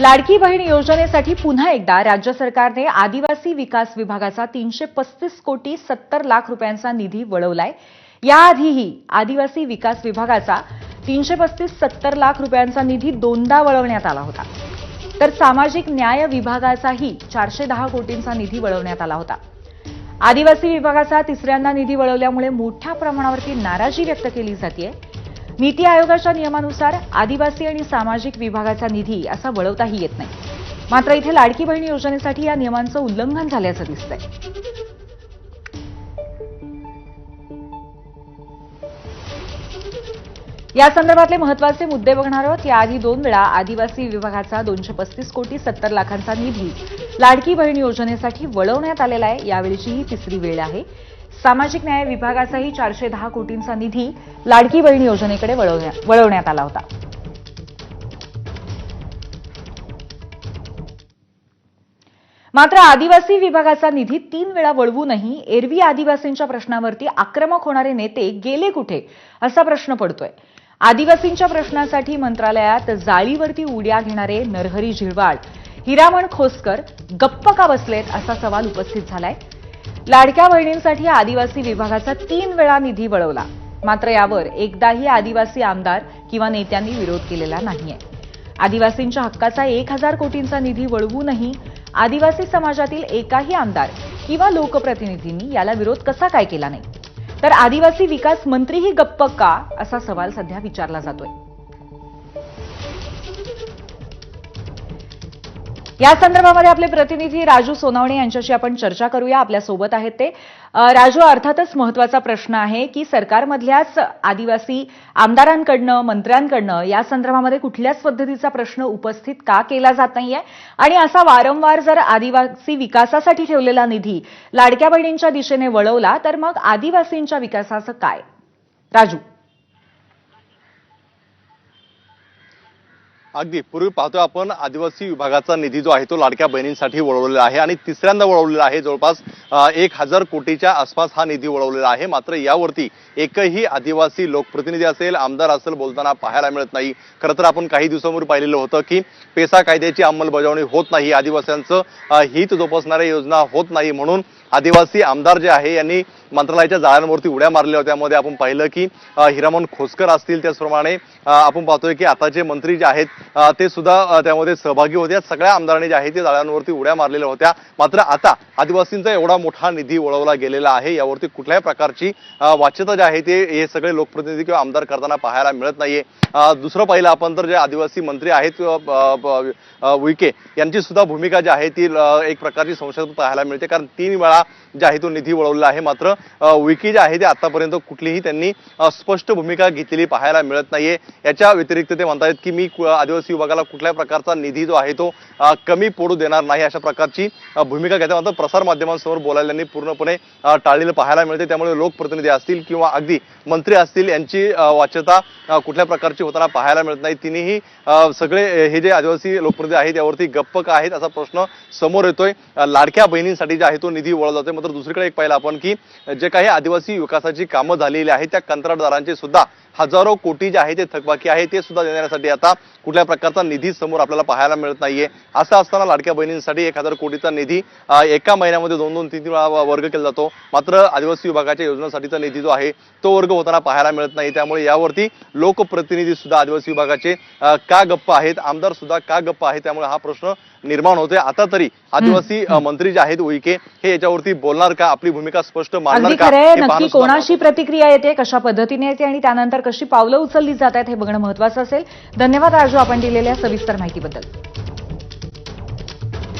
लाडकी बहीण योजनेसाठी पुन्हा एकदा राज्य सरकारने आदिवासी विकास विभागाचा तीनशे पस्तीस कोटी सत्तर लाख रुपयांचा निधी वळवलाय. याआधीही आदिवासी विकास विभागाचा तीनशे पस्तीस सत्तर लाख रुपयांचा निधी दोनदा वळवण्यात आला होता. तर सामाजिक न्याय विभागाचाही चारशे दहा कोटींचा निधी वळवण्यात आला होता. आदिवासी विभागाचा तिसऱ्यांदा निधी वळवल्यामुळे मोठ्या प्रमाणावरती नाराजी व्यक्त केली जाते नीती आयोगाच्या नियमानुसार आदिवासी आणि सामाजिक विभागाचा निधी असा वळवताही येत नाही. मात्र इथे लाडकी बहीण योजनेसाठी या नियमांचं उल्लंघन झाल्याचं दिसतंय. या संदर्भातले महत्त्वाचे मुद्दे बघणार आहोत. याआधी दोन वेळा आदिवासी विभागाचा दोनशे पस्तीस कोटी सत्तर लाखांचा निधी लाडकी बहीण योजनेसाठी वळवण्यात आलेला आहे. यावेळीची ही तिसरी वेळ आहे. सामाजिक न्याय विभागाचाही चारशे दहा कोटींचा निधी लाडकी बहीण योजनेकडे वळवण्यात आला होता. मात्र आदिवासी विभागाचा निधी तीन वेळा वळवूनही एरवी आदिवासींच्या प्रश्नावरती आक्रमक होणारे नेते गेले कुठे? असा प्रश्न पडतोय. आदिवासींच्या प्रश्नासाठी मंत्रालयात जाळीवरती उड्या घेणारे नरहरी झिरवाळ हिरामण खोसकर गप्प का बसलेत असा सवाल उपस्थित झालाय. लाडक्या बहिणींसाठी आदिवासी विभागाचा तीन वेळा निधी वळवला. मात्र यावर एकदाही आदिवासी आमदार किंवा नेत्यांनी विरोध केलेला नाहीये. आदिवासींच्या हक्काचा एक हजार कोटींचा निधी वळवूनही आदिवासी समाजातील एकाही आमदार किंवा लोकप्रतिनिधींनी याला विरोध कसा काय केला नाही? तर आदिवासी विकास मंत्रीही गप्प का? असा सवाल सध्या विचारला जातोय. या संदर्भामध्ये आपले प्रतिनिधी राजू सोनावणे यांच्याशी आपण चर्चा करूया. आपल्यासोबत आहेत ते. राजू अर्थातच महत्त्वाचा प्रश्न आहे की सरकारमधल्याच आदिवासी आमदारांकडनं मंत्र्यांकडनं या संदर्भामध्ये कुठल्याच पद्धतीचा प्रश्न उपस्थित का केला जात नाहीये? आणि असा वारंवार जर आदिवासी विकासासाठी ठेवलेला निधी लाडक्या बहिणींच्या दिशेने वळवला तर मग आदिवासींच्या विकासाचं काय? राजू. अगदी. पूर्वी पाहतोय आपण आदिवासी विभागाचा निधी जो आहे तो लाडक्या बहिणींसाठी वळवलेला आहे आणि तिसऱ्यांदा वळवलेला आहे. जवळपास एक हजार कोटीच्या आसपास हा निधी वळवलेला आहे. मात्र यावरती एकही आदिवासी लोकप्रतिनिधी असेल आमदार असेल बोलताना पाहायला मिळत नाही. खरं तर आपण काही दिवसांपूर्वी पाहिलेलं होतं की पेसा कायद्याची अंमलबजावणी होत नाही. आदिवासींचं हित जोपासणाऱ्या योजना होत नाही म्हणून आदिवासी आमदार जे आहे यांनी मंत्रालयाच्या जाळ्यांवरती उड्या मारल्या होत्या. त्यामध्ये आपण पाहिलं की हिरामन खोसकर असतील त्याचप्रमाणे आपण पाहतोय की आताचे मंत्री जे आहेत ते सुद्धा त्यामध्ये सहभागी होते. सगळ्या आमदारांनी जे आहे ते जाळ्यांवरती उड्या मारलेल्या होत्या. मात्र आता आदिवासींचा एवढा मोठा निधी वळवला गेलेला आहे. यावरती कुठल्याही प्रकारची वाच्यता जे आहे ते हे सगळे लोकप्रतिनिधी किंवा आमदार करताना पाहायला मिळत नाहीये. दुसरं पाहिलं आपण तर जे आदिवासी मंत्री आहेत अ, उईके यांची सुद्धा भूमिका जी आहे ती एक प्रकारची संशयात पाहायला मिळते. कारण तीन वेळा जे आहे तो निधी वळवलेला आहे. मात्र विकी जे आहे ते आतापर्यंत कुठलीही त्यांनी स्पष्ट भूमिका घेतलेली पाहायला मिळत नाहीये. याच्या व्यतिरिक्त ते म्हणतायत की मी आदिवासी विभागाला कुठल्या प्रकारचा निधी जो आहे तो कमी पडू देणार नाही अशा प्रकारची भूमिका घेतात मात्र प्रसार माध्यमांसमोर बोलायला त्यांनी पूर्णपणे टाळलेलं पाहायला मिळते त्यामुळे लोकप्रतिनिधी असतील किंवा अगदी मंत्री असतील यांची वाच्यता कुठल्या प्रकारची होताना पाहायला मिळत नाही. तिनेही सगळे हे जे आदिवासी लोकप्रतिनिधी आहेत यावरती गप्प का आहेत असा प्रश्न समोर येतोय. लाडक्या बहिणींसाठी जे आहे तो निधी वळला जातोय. मात्र दुसरीकडे एक पाहिलं आपण की जे काही आदिवासी विकासाची कामं झालेली आहेत त्या कंत्राटदारांचे सुद्धा हजारो कोटी जे आहे ते थकबाकी आहे ते सुद्धा देण्यासाठी आता कुठल्या प्रकारचा निधी समोर आपल्याला पाहायला मिळत नाहीये. असं असताना लाडक्या बहिणींसाठी एक हजार कोटीचा निधी एका महिन्यामध्ये दोन दोन तीन तीन वेळा वर्ग केला जातो. मात्र आदिवासी विभागाच्या योजनासाठीचा निधी जो आहे तो वर्ग होताना पाहायला मिळत नाही. त्यामुळे यावरती लोकप्रतिनिधी सुद्धा आदिवासी विभागाचे का गप्प आहेत आमदार सुद्धा का गप्प आहेत त्यामुळे हा प्रश्न निर्माण होतोय. आता तरी आदिवासी मंत्री जे आहेत उईके हे याच्यावरती बोलणार का? आपली भूमिका स्पष्ट मांडणार अगदी का? कोणाशी प्रतिक्रिया येते कशा पद्धतीने येते आणि त्यानंतर कशी पावलं उचलली जात आहेत हे बघणं महत्वाचं असेल. धन्यवाद राजू आपण दिलेल्या सविस्तर माहितीबद्दल.